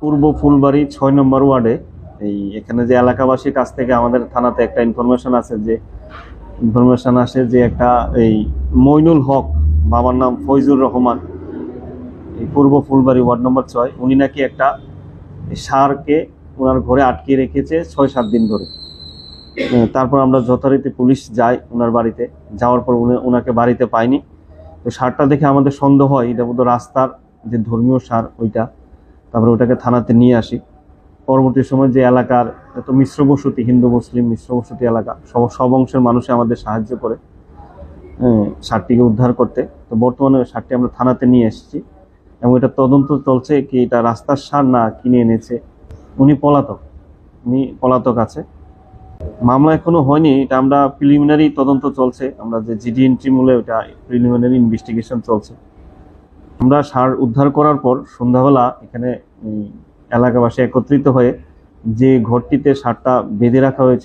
পূর্ব ফুলবাড়ি ছয় নম্বর ওয়ার্ডে, এই এখানে যে এলাকাবাসীর কাছ থেকে আমাদের থানাতে একটা ইনফরমেশন আছে যে ইনফরমেশন আসে যে একটা এই মইনুল হক, বাবার নাম ফৈজুর রহমান, এই পূর্ব ফুলবাড়ি ওয়ার্ড নম্বর ছয়, উনি নাকি একটা সারকে ওনার ঘরে আটকে রেখেছে ছয় সাত দিন ধরে। তারপর আমরা যথারীতি পুলিশ যাই ওনার বাড়িতে। যাওয়ার পর উনি ওনাকে বাড়িতে পাইনি। তো সারটা দেখে আমাদের সন্দেহ হয়, এটা বোধ রাস্তার যে ধর্মীয় সার ওইটা। তারপরে ওটাকে থানাতে নিয়ে আসি। পরবর্তী সময় যে এলাকার এত মিশ্র বসতি, হিন্দু, মুসলিম মিশ্র বসতি এলাকা, সব সব অংশের মানুষে আমাদের সাহায্য করে সারটিকে উদ্ধার করতে। তো বর্তমানে সারটি আমরা থানাতে নিয়ে এসেছি। এবং এটা তদন্ত চলছে কি এটা রাস্তার সার না কিনে এনেছে। উনি পলাতক। উনি পলাতক আছে। মামলা এখনও হয়নি। এটা আমরা প্রিলিমিনারি তদন্ত চলছে। আমরা যে জিডি এন্ট্রি মূলে ওটা প্রিলিমিনারি ইনভেস্টিগেশন চলছে। আমরা সার উদ্ধার করার পর সন্ধ্যাবেলা এখানে এলাকাবাসী একত্রিত হয়ে যে ঘরটিতে সারটা বেঁধে রাখা হয়েছে